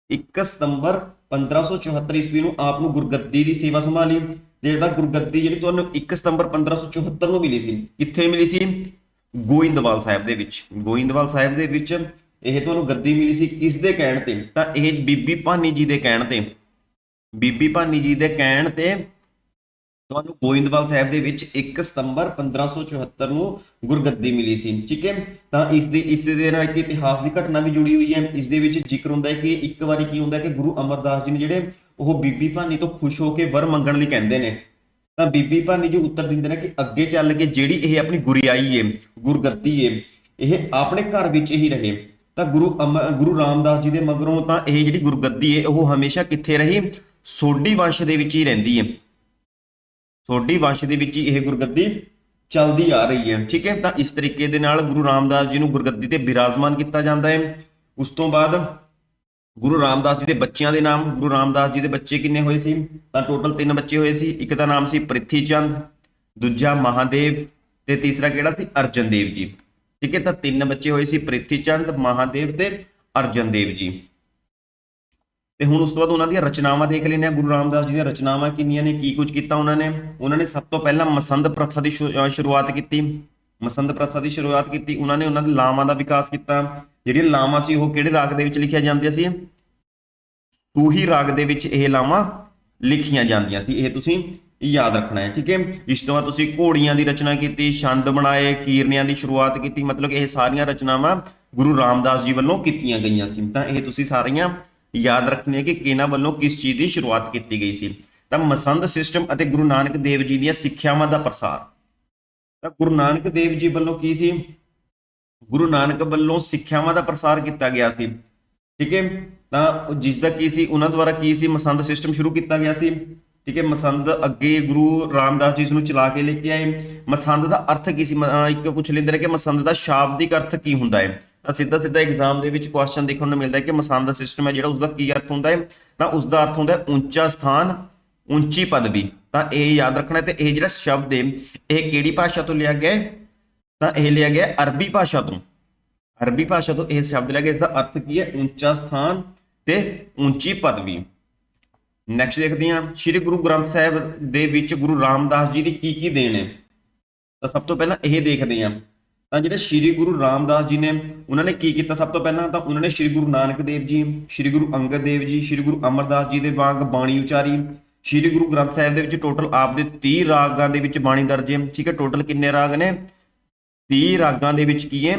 1 ਸਤੰਬਰ 1574 ਈਸਵੀ ਨੂੰ ਆਪ ਨੂੰ ਗੁਰਗੱਦੀ ਦੀ ਸੇਵਾ ਸੰਭਾਲੀ ਜਿਹੜਾ ਗੁਰਗੱਦੀ ਜਿਹੜੀ ਤੁਹਾਨੂੰ 1 ਸਤੰਬਰ 1574 ਨੂੰ ਮਿਲੀ ਸੀ। ਕਿੱਥੇ ਮਿਲੀ ਸੀ? ਗੋਇੰਦਵਾਲ ਸਾਹਿਬ ਦੇ ਵਿੱਚ। ਗੋਇੰਦਵਾਲ ਸਾਹਿਬ ਦੇ ਵਿੱਚ ਇਹ ਤੁਹਾਨੂੰ ਗੱਦੀ ਮਿਲੀ ਸੀ ਕਿਸ ਦੇ ਕਹਿਣ ਤੇ? ਤਾਂ ਇਹ ਬੀਬੀ ਭਾਨੀ ਜੀ ਦੇ ਕਹਿਣ ਤੇ। ਬੀਬੀ ਭਾਨੀ ਜੀ ਦੇ ਕਹਿਣ ਤੇ ਤੁਹਾਨੂੰ ਗੋਇੰਦਵਾਲ ਸਾਹਿਬ ਦੇ ਵਿੱਚ 1 ਸਤੰਬਰ 1574 ਨੂੰ ਗੁਰਗੱਦੀ ਮਿਲੀ ਸੀ, ਠੀਕ ਹੈ? ਤਾਂ ਇਸ ਦੀ, ਇਸ ਦੇ ਨਾਲ ਇੱਕ ਇਤਿਹਾਸ ਦੀ ਘਟਨਾ ਵੀ ਜੁੜੀ ਹੋਈ ਹੈ। ਇਸ ਦੇ ਵਿੱਚ ਜ਼ਿਕਰ ਹੁੰਦਾ ਹੈ ਕਿ ਇੱਕ ਵਾਰੀ ਕੀ ਹੁੰਦਾ ਕਿ ਗੁਰੂ ਅਮਰਦਾਸ ਜੀ ਨੇ ਜਿਹੜੇ ਉਹ ਬੀਬੀ ਭਾਨੀ ਤੋਂ ਖੁਸ਼ ਹੋ ਕੇ ਵਰ ਮੰਗਣ ਲਈ ਕਹਿੰਦੇ ਨੇ। ਤਾਂ ਬੀਬੀ ਭਾਨੀ ਜੀ ਉੱਤਰ ਦਿੰਦੇ ਨੇ ਕਿ ਅੱਗੇ ਚੱਲ ਕੇ ਜਿਹੜੀ ਇਹ ਆਪਣੀ ਗੁਰਿਆਈ ਏ, ਗੁਰਗੱਦੀ ਏ, ਇਹ ਆਪਣੇ ਘਰ ਵਿੱਚ ਹੀ ਰਹੇ। ਤਾਂ ਗੁਰੂ ਅਮ- ਗੁਰੂ ਰਾਮਦਾਸ ਜੀ ਦੇ ਮਗਰੋਂ ਤਾਂ ਇਹ ਜਿਹੜੀ ਗੁਰਗੱਦੀ ਏ, ਉਹ ਹਮੇਸ਼ਾ ਕਿੱਥੇ ਰਹੀ? ਸੋਢੀ ਵੰਸ਼ ਦੇ ਵਿੱਚ ਹੀ ਰਹਿੰਦੀ ਏ। ਤੁਹਾਡੀ ਵੰਸ਼ ਦੇ ਵਿੱਚ ਹੀ ਇਹ ਗੁਰਗੱਦੀ ਚੱਲਦੀ ਆ ਰਹੀ ਹੈ। ਠੀਕ ਹੈ? ਤਾਂ ਇਸ ਤਰੀਕੇ ਦੇ ਨਾਲ ਗੁਰੂ ਰਾਮਦਾਸ ਜੀ ਨੂੰ ਗੁਰਗੱਦੀ ਤੇ ਬਿਰਾਜਮਾਨ ਕੀਤਾ ਜਾਂਦਾ ਹੈ। ਉਸ ਤੋਂ ਬਾਅਦ ਗੁਰੂ ਰਾਮਦਾਸ ਜੀ ਦੇ ਬੱਚਿਆਂ ਦੇ ਨਾਮ, ਗੁਰੂ ਰਾਮਦਾਸ ਜੀ ਦੇ ਬੱਚੇ ਕਿੰਨੇ ਹੋਏ ਸੀ? ਤਾਂ ਟੋਟਲ ਤਿੰਨ ਬੱਚੇ ਹੋਏ ਸੀ। ਇੱਕ ਦਾ ਨਾਮ ਸੀ ਪ੍ਰਿਥੀ ਚੰਦ ਦੂਜਾ ਮਹਾਦੇਵ ਤੇ ਤੀਸਰਾ ਕਿਹੜਾ ਸੀ? ਅਰਜਨ ਦੇਵ ਜੀ। ਠੀਕ ਹੈ? ਤਾਂ ਤਿੰਨ ਬੱਚੇ ਹੋਏ ਸੀ ਪ੍ਰਿਥੀ ਚੰਦ ਮਹਾਦੇਵ ਤੇ ਅਰਜਨ ਦੇਵ ਜੀ। ਤੇ ਹੁਣ ਉਸ ਤੋਂ ਬਾਅਦ ਉਹਨਾਂ ਦੀਆਂ ਰਚਨਾਵਾਂ ਦੇਖ ਲੈਂਦੇ ਆ ਗੁਰੂ ਰਾਮਦਾਸ ਜੀ ਦੀਆਂ ਰਚਨਾਵਾਂ ਕਿੰਨੀਆਂ ਨੇ, ਕੀ ਕੁਝ ਕੀਤਾ ਉਹਨਾਂ ਨੇ? ਉਹਨਾਂ ਨੇ ਸਭ ਤੋਂ ਪਹਿਲਾਂ ਮਸੰਦ ਪ੍ਰਥਾ ਦੀ ਸ਼ੁ- ਸ਼ੁਰੂਆਤ ਕੀਤੀ। ਮਸੰਦ ਪ੍ਰਥਾ ਦੀ ਸ਼ੁਰੂਆਤ ਕੀਤੀ। ਉਹਨਾਂ ਨੇ ਉਹਨਾਂ ਦੇ ਲਾਵਾਂ ਦਾ ਵਿਕਾਸ ਕੀਤਾ। ਜਿਹੜੀਆਂ ਲਾਵਾਂ ਸੀ, ਉਹ ਕਿਹੜੇ ਰਾਗ ਦੇ ਵਿੱਚ ਲਿਖੀਆਂ ਜਾਂਦੀਆਂ ਸੀ? ਸੂਹੀ ਰਾਗ ਦੇ ਵਿੱਚ ਇਹ ਲਾਵਾਂ ਲਿਖੀਆਂ ਜਾਂਦੀਆਂ ਸੀ। ਇਹ ਤੁਸੀਂ ਯਾਦ ਰੱਖਣਾ ਹੈ, ਠੀਕ ਹੈ? ਇਸ ਤੋਂ ਬਾਅਦ ਤੁਸੀਂ ਘੋੜੀਆਂ ਦੀ ਰਚਨਾ ਕੀਤੀ, ਛੰਦ ਬਣਾਏ, ਕੀਰਨਿਆਂ ਦੀ ਸ਼ੁਰੂਆਤ ਕੀਤੀ। ਮਤਲਬ ਇਹ ਸਾਰੀਆਂ ਰਚਨਾਵਾਂ ਗੁਰੂ ਰਾਮਦਾਸ ਜੀ ਵੱਲੋਂ ਕੀਤੀਆਂ ਗਈਆਂ ਸੀ। ਤਾਂ ਇਹ ਤੁਸੀਂ ਸਾਰੀਆਂ ਯਾਦ ਰੱਖਣੀਆਂ ਕਿ ਕਿਹਨਾਂ ਵੱਲੋਂ ਕਿਸ ਚੀਜ਼ ਦੀ ਸ਼ੁਰੂਆਤ ਕੀਤੀ ਗਈ ਸੀ? ਤਾਂ ਮਸੰਦ ਸਿਸਟਮ ਅਤੇ ਗੁਰੂ ਨਾਨਕ ਦੇਵ ਜੀ ਦੀਆਂ ਸਿੱਖਿਆਵਾਂ ਦਾ ਪ੍ਰਸਾਰ। ਤਾਂ ਗੁਰੂ ਨਾਨਕ ਦੇਵ ਜੀ ਵੱਲੋਂ ਕੀ ਸੀ? ਗੁਰੂ ਨਾਨਕ ਵੱਲੋਂ ਸਿੱਖਿਆਵਾਂ ਦਾ ਪ੍ਰਸਾਰ ਕੀਤਾ ਗਿਆ ਸੀ। ਠੀਕ ਹੈ? ਤਾਂ ਉਹ ਜਿਸ ਦਾ ਕੀ ਸੀ? ਉਹਨਾਂ ਦੁਆਰਾ ਕੀ ਸੀ? ਮਸੰਦ ਸਿਸਟਮ ਸ਼ੁਰੂ ਕੀਤਾ ਗਿਆ ਸੀ। ਠੀਕ ਹੈ? ਮਸੰਦ ਅੱਗੇ ਗੁਰੂ ਰਾਮਦਾਸ ਜੀ ਇਸ ਨੂੰ ਚਲਾ ਕੇ ਲੈ ਕੇ ਆਏ। ਮਸੰਦ ਦਾ ਅਰਥ ਕੀ ਸੀ? ਇੱਕ ਪੁੱਛ ਲੈਂਦੇ ਨੇ ਕਿ ਮਸੰਦ ਦਾ ਸ਼ਾਬਦਿਕ ਅਰਥ ਕੀ ਹੁੰਦਾ ਹੈ? ਤਾਂ ਸਿੱਧਾ ਸਿੱਧਾ ਐਗਜ਼ਾਮ ਦੇ ਵਿੱਚ ਕੁਐਸਚਨ ਦੇਖਣ ਨੂੰ ਮਿਲਦਾ ਹੈ ਕਿ ਮਸੰਦ ਸਿਸਟਮ ਹੈ, ਜਿਹੜਾ ਉਸ ਕੀ ਅਰਥ ਹੁੰਦਾ ਹੈ? ਤਾਂ ਉਸ ਅਰਥ ਹੁੰਦਾ ਹੈ ਉੱਚਾ ਸਥਾਨ, ਉੱਚੀ ਪਦਵੀ। ਤਾਂ ਇਹ ਯਾਦ ਰੱਖਣਾ ਤੇ ਇਹ ਜਿਹੜਾ ਸ਼ਬਦ ਹੈ, ਇਹ ਕਿਹੜੀ ਭਾਸ਼ਾ ਤੋਂ ਲਿਆ ਗਿਆ ਹੈ? ਤਾਂ ਇਹ ਲਿਆ ਗਿਆ ਅਰਬੀ ਭਾਸ਼ਾ ਤੋਂ। ਅਰਬੀ ਭਾਸ਼ਾ ਤੋਂ ਇਹ ਸ਼ਬਦ ਲਿਆ ਗਿਆ ਇਸ ਦਾ ਅਰਥ ਕੀ ਹੈ? ਉੱਚਾ ਸਥਾਨ ਤੇ ਉੱਚੀ ਪਦਵੀ। ਨੈਕਸਟ ਦੇਖਦੇ ਹਾਂ, ਸ੍ਰੀ ਗੁਰੂ ਗ੍ਰੰਥ ਸਾਹਿਬ ਦੇ ਵਿੱਚ ਗੁਰੂ ਰਾਮਦਾਸ ਜੀ ਦੀ ਕੀ ਕੀ ਦੇਣ ਹੈ? ਤਾਂ ਸਭ ਤੋਂ ਪਹਿਲਾਂ ਇਹ ਦੇਖਦੇ ਹਾਂ। ਤਾਂ ਜਿਹੜੇ ਸ੍ਰੀ ਗੁਰੂ ਰਾਮਦਾਸ ਜੀ ਨੇ, ਉਹਨਾਂ ਨੇ ਕੀ ਕੀਤਾ ਸਭ ਤੋਂ ਪਹਿਲਾਂ? ਤਾਂ ਉਹਨਾਂ ਨੇ ਸ੍ਰੀ ਗੁਰੂ ਨਾਨਕ ਦੇਵ ਜੀ, ਸ੍ਰੀ ਗੁਰੂ ਅੰਗਦ ਦੇਵ ਜੀ, ਸ੍ਰੀ ਗੁਰੂ ਅਮਰਦਾਸ ਜੀ ਦੇ ਵਾਂਗ ਬਾਣੀ ਉਚਾਰੀ, ਸ੍ਰੀ ਗੁਰੂ ਗ੍ਰੰਥ ਸਾਹਿਬ ਦੇ ਵਿੱਚ ਟੋਟਲ ਆਪ ਦੇ 30 ਰਾਗਾਂ ਦੇ ਵਿੱਚ ਬਾਣੀ ਦਰਜ ਹੈ। ਠੀਕ ਹੈ ਟੋਟਲ ਕਿੰਨੇ ਰਾਗ ਨੇ? 30 ਰਾਗਾਂ ਦੇ ਵਿੱਚ ਕੀ ਹੈ?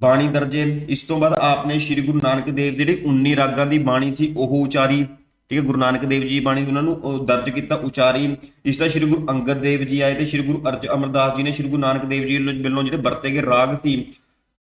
ਬਾਣੀ ਦਰਜੇ ਇਸ ਤੋਂ ਬਾਅਦ ਆਪ ਨੇ ਸ੍ਰੀ ਗੁਰੂ ਨਾਨਕ ਦੇਵ ਜਿਹੜੇ 19 ਰਾਗਾਂ ਦੀ ਬਾਣੀ ਸੀ, ਉਹ ਉਚਾਰੀ ਠੀਕ ਹੈ, ਗੁਰੂ ਨਾਨਕ ਦੇਵ ਜੀ ਬਾਣੀ ਉਹਨਾਂ ਨੂੰ ਦਰਜ ਕੀਤਾ ਉਚਾਰੀ। ਇਸ ਦਾ ਸ੍ਰੀ ਗੁਰੂ ਅੰਗਦ ਦੇਵ ਜੀ ਆਏ ਤੇ ਸ੍ਰੀ ਗੁਰੂ ਅਰਜ, ਅਮਰਦਾਸ ਜੀ ਨੇ ਸ੍ਰੀ ਗੁਰੂ ਨਾਨਕ ਦੇਵ ਜੀ ਵੱਲੋਂ ਜਿਹੜੇ ਵਰਤੇ ਗਏ ਰਾਗ ਸੀ,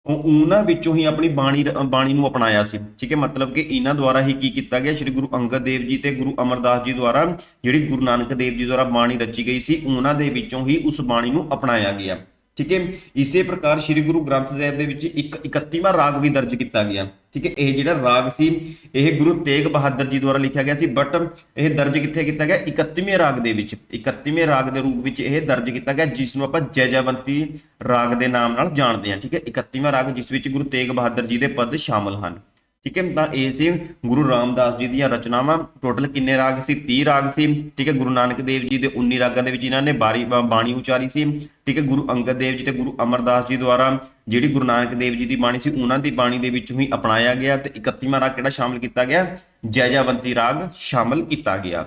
ਉਹ ਉਹਨਾਂ ਵਿੱਚੋਂ ਹੀ ਆਪਣੀ ਬਾਣੀ ਬਾਣੀ ਨੂੰ ਅਪਣਾਇਆ ਸੀ। ਠੀਕ ਹੈ, ਮਤਲਬ ਕਿ ਇਹਨਾਂ ਦੁਆਰਾ ਹੀ ਕੀ ਕੀਤਾ ਗਿਆ, ਸ੍ਰੀ ਗੁਰੂ ਅੰਗਦ ਦੇਵ ਜੀ ਤੇ ਗੁਰੂ ਅਮਰਦਾਸ ਜੀ ਦੁਆਰਾ ਜਿਹੜੀ ਗੁਰੂ ਨਾਨਕ ਦੇਵ ਜੀ ਦੁਆਰਾ ਬਾਣੀ ਰਚੀ ਗਈ ਸੀ, ਉਹਨਾਂ ਦੇ ਵਿੱਚੋਂ ਹੀ ਉਸ ਬਾਣੀ ਨੂੰ ਅਪਣਾਇਆ ਗਿਆ। ਠੀਕ ਹੈ, ਇਸੇ ਪ੍ਰਕਾਰ ਸ੍ਰੀ ਗੁਰੂ ਗ੍ਰੰਥ ਸਾਹਿਬ ਦੇ ਵਿੱਚ ਇੱਕ 31ਵਾਂ ਰਾਗ ਵੀ ਦਰਜ ਕੀਤਾ ਗਿਆ। ਠੀਕ ਹੈ, ਇਹ ਜਿਹੜਾ ਰਾਗ ਸੀ, ਇਹ ਗੁਰੂ ਤੇਗ ਬਹਾਦਰ ਜੀ ਦੁਆਰਾ ਲਿਖਿਆ ਗਿਆ ਸੀ ਬਟ ਇਹ ਦਰਜ ਕਿੱਥੇ ਕੀਤਾ ਗਿਆ? 31ਵੇਂ ਰਾਗ ਦੇ ਵਿੱਚ 31ਵੇਂ ਰਾਗ ਦੇ ਰੂਪ ਵਿੱਚ ਇਹ ਦਰਜ ਕੀਤਾ ਗਿਆ, ਜਿਸ ਨੂੰ ਆਪਾਂ ਜੈਜਵੰਤੀ ਰਾਗ ਦੇ ਨਾਮ ਨਾਲ ਜਾਣਦੇ ਹਾਂ, ਠੀਕ ਹੈ 31ਵਾਂ ਰਾਗ ਜਿਸ ਵਿੱਚ ਗੁਰੂ ਤੇਗ ਬਹਾਦਰ ਜੀ ਦੇ ਪਦ ਸ਼ਾਮਲ ਹਨ। ਠੀਕ ਹੈ, ਤਾਂ ਇਹ ਸੀ ਗੁਰੂ ਰਾਮਦਾਸ ਜੀ ਦੀਆਂ ਰਚਨਾਵਾਂ। ਟੋਟਲ ਕਿੰਨੇ ਰਾਗ ਸੀ? 30 ਰਾਗ ਸੀ। ਠੀਕ ਹੈ, ਗੁਰੂ ਨਾਨਕ ਦੇਵ ਜੀ ਦੇ 19 ਰਾਗਾਂ ਦੇ ਵਿੱਚ ਇਹਨਾਂ ਨੇ ਬਾਰੀ ਬਾਣੀ ਉਚਾਰੀ ਸੀ। ਠੀਕ ਹੈ, ਗੁਰੂ ਅੰਗਦ ਦੇਵ ਜੀ ਤੇ ਗੁਰੂ ਅਮਰਦਾਸ ਜੀ ਦੁਆਰਾ ਜਿਹੜੀ ਗੁਰੂ ਨਾਨਕ ਦੇਵ ਜੀ ਦੀ ਬਾਣੀ ਸੀ, ਉਹਨਾਂ ਦੀ ਬਾਣੀ ਦੇ ਵਿੱਚੋਂ ਹੀ ਅਪਣਾਇਆ ਗਿਆ ਤੇ 31ਵਾਂ ਰਾਗ ਕਿਹੜਾ ਸ਼ਾਮਲ ਕੀਤਾ ਗਿਆ? ਜੈਜਾਵੰਤੀ ਰਾਗ ਸ਼ਾਮਲ ਕੀਤਾ ਗਿਆ।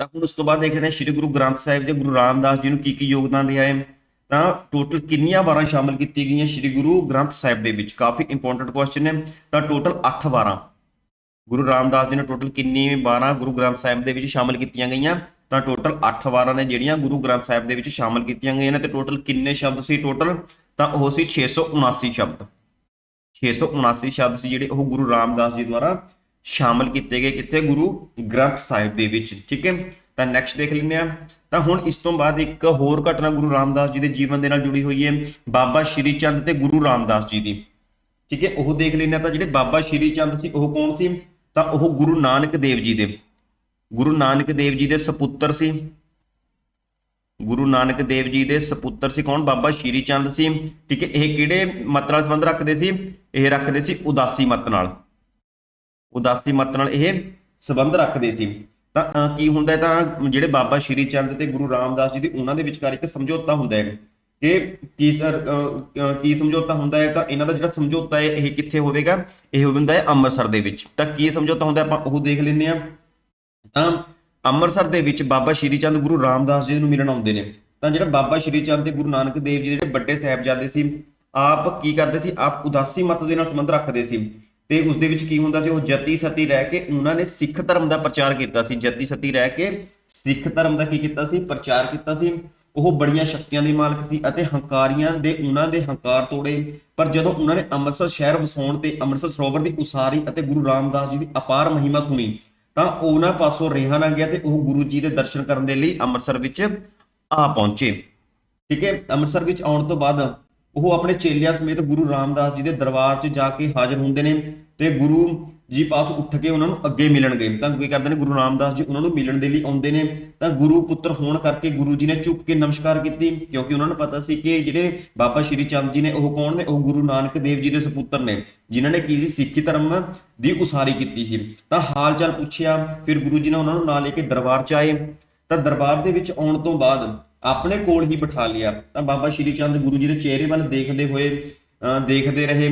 ਤਾਂ ਹੁਣ ਉਸ ਤੋਂ ਬਾਅਦ ਦੇਖਦੇ ਹਾਂ, ਸ੍ਰੀ ਗੁਰੂ ਗ੍ਰੰਥ ਸਾਹਿਬ ਦੇ ਗੁਰੂ ਰਾਮਦਾਸ ਜੀ ਨੂੰ ਕੀ ਕੀ ਯੋਗਦਾਨ ਰਿਹਾ ਹੈ? ਤਾਂ ਟੋਟਲ ਕਿੰਨੀਆਂ ਵਾਰਾਂ ਸ਼ਾਮਲ ਕੀਤੀ ਗਈਆਂ? ਸ੍ਰੀ ਗੁਰੂ ਗ੍ਰੰਥ ਸਾਹਿਬ ਦੇ ਵਿੱਚ ਕਾਫੀ ਇੰਪੋਰਟੈਂਟ ਕੁਐਸਚਨ ਹੈ ਤਾਂ ਟੋਟਲ 8 ਵਾਰਾਂ। ਗੁਰੂ ਰਾਮਦਾਸ ਜੀ ਨੇ ਟੋਟਲ ਕਿੰਨੀ ਵਾਰਾਂ ਗੁਰੂ ਗ੍ਰੰਥ ਸਾਹਿਬ ਦੇ ਵਿੱਚ ਸ਼ਾਮਲ ਕੀਤੀਆਂ ਗਈਆਂ? ਤਾਂ ਟੋਟਲ 8 ਵਾਰਾਂ ਨੇ ਜਿਹੜੀਆਂ ਗੁਰੂ ਗ੍ਰੰਥ ਸਾਹਿਬ ਦੇ ਵਿੱਚ ਸ਼ਾਮਲ ਕੀਤੀਆਂ ਗਈਆਂ ਨੇ। ਤੇ ਟੋਟਲ ਕਿੰਨੇ ਸ਼ਬਦ ਸੀ ਟੋਟਲ ਤਾਂ ਉਹ ਸੀ 679 ਸ਼ਬਦ। 679 ਸ਼ਬਦ ਸੀ ਜਿਹੜੇ ਉਹ ਗੁਰੂ ਰਾਮਦਾਸ ਜੀ ਦੁਆਰਾ ਸ਼ਾਮਲ ਕੀਤੇ ਗਏ ਕਿੱਥੇ ਗੁਰੂ ਗ੍ਰੰਥ ਸਾਹਿਬ ਦੇ ਵਿੱਚ। ਠੀਕ ਹੈ? ਤਾਂ ਨੈਕਸਟ ਦੇਖ ਲੈਂਦੇ ਆ ਤਾਂ ਹੁਣ ਇਸ ਤੋਂ ਬਾਅਦ ਇੱਕ ਹੋਰ ਘਟਨਾ ਗੁਰੂ ਰਾਮਦਾਸ ਜੀ ਦੇ ਜੀਵਨ ਦੇ ਨਾਲ ਜੁੜੀ ਹੋਈ ਹੈ। ਬਾਬਾ ਸ਼੍ਰੀ ਚੰਦ ਤੇ ਗੁਰੂ ਰਾਮਦਾਸ ਜੀ ਦੀ। ਠੀਕ ਹੈ, ਉਹ ਦੇਖ ਲੈਂਦੇ ਆ ਤਾਂ ਜਿਹੜੇ ਬਾਬਾ ਸ਼੍ਰੀ ਚੰਦ ਸੀ, ਉਹ ਕੌਣ ਸੀ? ਤਾਂ ਉਹ ਗੁਰੂ ਨਾਨਕ ਦੇਵ ਜੀ ਦੇ। ਗੁਰੂ ਨਾਨਕ ਦੇਵ ਜੀ ਦੇ ਸੁਪੁੱਤਰ ਸੀ। ਗੁਰੂ ਨਾਨਕ ਦੇਵ ਜੀ ਦੇ ਸੁਪੁੱਤਰ ਸੀ ਕੌਣ? ਬਾਬਾ ਸ਼੍ਰੀ ਚੰਦ ਸੀ। ਠੀਕ ਹੈ, ਇਹ ਕਿਹੜੇ ਮਤ ਨਾਲ ਸੰਬੰਧ ਰੱਖਦੇ ਸੀ? ਇਹ ਰੱਖਦੇ ਸੀ ਉਦਾਸੀ ਮਤ ਨਾਲ। ਉਦਾਸੀ ਮਤ ਨਾਲ ਇਹ ਸੰਬੰਧ ਰੱਖਦੇ ਸੀ। ਤਾਂ ਕੀ ਹੁੰਦਾ ਤਾਂ ਜਿਹੜੇ ਬਾਬਾ ਸ਼੍ਰੀ ਚੰਦ ਤੇ ਗੁਰੂ ਰਾਮਦਾਸ ਜੀ ਦੇ ਉਹਨਾਂ ਦੇ ਵਿਚਕਾਰ ਇੱਕ ਸਮਝੌਤਾ ਹੁੰਦਾ ਹੈ ਕਿ ਕੀ ਸਰ ਕੀ ਸਮਝੌਤਾ ਹੁੰਦਾ ਹੈ ਤਾਂ ਇਹਨਾਂ ਦਾ ਜਿਹੜਾ ਸਮਝੌਤਾ ਹੈ ਇਹ ਕਿੱਥੇ ਹੋਵੇਗਾ? ਇਹ ਹੁੰਦਾ ਹੈ ਅੰਮ੍ਰਿਤਸਰ ਦੇ ਵਿੱਚ। ਤਾਂ ਕੀ ਸਮਝੌਤਾ ਹੁੰਦਾ ਆਪਾਂ ਉਹ ਦੇਖ ਲੈਂਦੇ ਹਾਂ। ਤਾਂ ਅੰਮ੍ਰਿਤਸਰ ਦੇ ਵਿੱਚ ਬਾਬਾ ਸ਼੍ਰੀ ਚੰਦ ਗੁਰੂ ਰਾਮਦਾਸ ਜੀ ਨੂੰ ਮਿਲਣ ਆਉਂਦੇ ਨੇ। ਤਾਂ ਜਿਹੜਾ ਬਾਬਾ ਸ਼੍ਰੀ ਚੰਦ ਤੇ ਗੁਰੂ ਨਾਨਕ ਦੇਵ ਜੀ ਜਿਹੜੇ ਵੱਡੇ ਸਾਹਿਬਜ਼ਾਦੇ ਸੀ, ਆਪ ਕੀ ਕਰਦੇ ਸੀ? ਆਪ ਉਦਾਸੀ ਮਤ ਦੇ ਨਾਲ ਸੰਬੰਧ ਰੱਖਦੇ ਸੀ। ਤੇ ਉਸ ਦੇ ਵਿੱਚ ਕੀ ਹੁੰਦਾ ਸੀ, ਉਹ ਜਤੀ ਸਤੀ ਰਹਿ ਕੇ ਉਹਨਾਂ ਨੇ ਸਿੱਖ ਧਰਮ ਦਾ ਪ੍ਰਚਾਰ ਕੀਤਾ ਸੀ। ਜਤੀ ਸਤੀ ਰਹਿ ਕੇ ਸਿੱਖ ਧਰਮ ਦਾ ਕੀ ਕੀਤਾ ਸੀ? ਪ੍ਰਚਾਰ ਕੀਤਾ ਸੀ। ਉਹ ਬੜੀਆਂ ਸ਼ਕਤੀਆਂ ਦੇ ਮਾਲਕ ਸੀ ਅਤੇ ਹੰਕਾਰੀਆਂ ਦੇ, ਉਹਨਾਂ ਦੇ ਹੰਕਾਰ ਤੋੜੇ। ਪਰ ਜਦੋਂ ਉਹਨਾਂ ਨੇ ਅੰਮ੍ਰਿਤਸਰ ਸ਼ਹਿਰ ਵਸਾਉਣ ਤੇ ਅੰਮ੍ਰਿਤਸਰ ਸਰੋਵਰ ਦੀ ਉਸਾਰੀ ਅਤੇ ਗੁਰੂ ਰਾਮਦਾਸ ਜੀ ਦੀ ਅਪਾਰ ਮਹਿਮਾ ਸੁਣੀ, ਤਾਂ ਉਹਨਾਂ ਪਾਸੋਂ ਰਿਹਾ ਨਾ ਗਿਆ ਤੇ ਉਹ ਗੁਰੂ ਜੀ ਦੇ ਦਰਸ਼ਨ ਕਰਨ ਦੇ ਲਈ ਅੰਮ੍ਰਿਤਸਰ ਵਿੱਚ ਆ ਪਹੁੰਚੇ। ਠੀਕ ਹੈ? ਅੰਮ੍ਰਿਤਸਰ ਵਿੱਚ ਆਉਣ ਤੋਂ ਬਾਅਦ ਉਹ ਆਪਣੇ ਚੇਲਿਆਂ ਸਮੇਤ ਗੁਰੂ ਰਾਮਦਾਸ ਜੀ ਦੇ ਦਰਬਾਰ 'ਚ ਜਾ ਕੇ ਹਾਜ਼ਰ ਹੁੰਦੇ ਨੇ ਤੇ ਗੁਰੂ ਜੀ ਪਾਸ ਉੱਠ ਕੇ ਉਹਨਾਂ ਨੂੰ ਅੱਗੇ ਮਿਲਣਗੇ। ਤਾਂ ਕੀ ਕਰਦੇ ਨੇ? ਗੁਰੂ ਰਾਮਦਾਸ ਜੀ ਉਹਨਾਂ ਨੂੰ ਮਿਲਣ ਦੇ ਲਈ ਆਉਂਦੇ ਨੇ। ਤਾਂ ਗੁਰੂ ਪੁੱਤਰ ਹੋਣ ਕਰਕੇ ਗੁਰੂ ਜੀ ਨੇ ਝੁੱਕ ਕੇ ਨਮਸਕਾਰ ਕੀਤੀ ਕਿਉਂਕਿ ਉਹਨਾਂ ਨੂੰ ਪਤਾ ਸੀ ਕਿ ਜਿਹੜੇ ਬਾਬਾ ਸ਼੍ਰੀ ਚੰਦ ਜੀ ਨੇ ਉਹ ਕੌਣ ਨੇ? ਉਹ ਗੁਰੂ ਨਾਨਕ ਦੇਵ ਜੀ ਦੇ ਸੁਪੁੱਤਰ ਨੇ, ਜਿਨ੍ਹਾਂ ਨੇ ਕੀ ਸੀ? ਸਿੱਖੀ ਧਰਮ ਦੀ ਉਸਾਰੀ ਕੀਤੀ ਸੀ। ਤਾਂ ਹਾਲ ਚਾਲ ਪੁੱਛਿਆ, ਫਿਰ ਗੁਰੂ ਜੀ ਨੇ ਉਹਨਾਂ ਨੂੰ ਨਾਲ ਲੈ ਕੇ ਦਰਬਾਰ ਚ ਆਏ। ਤਾਂ ਦਰਬਾਰ ਦੇ ਵਿੱਚ ਆਉਣ ਤੋਂ ਬਾਅਦ ਆਪਣੇ ਕੋਲ ਹੀ ਬਿਠਾ ਲਿਆ। ਤਾਂ ਬਾਬਾ ਸ਼੍ਰੀ ਚੰਦ ਗੁਰੂ ਜੀ ਦੇ ਚਿਹਰੇ ਵੱਲ ਦੇਖਦੇ ਹੋਏ ਦੇਖਦੇ ਰਹੇ।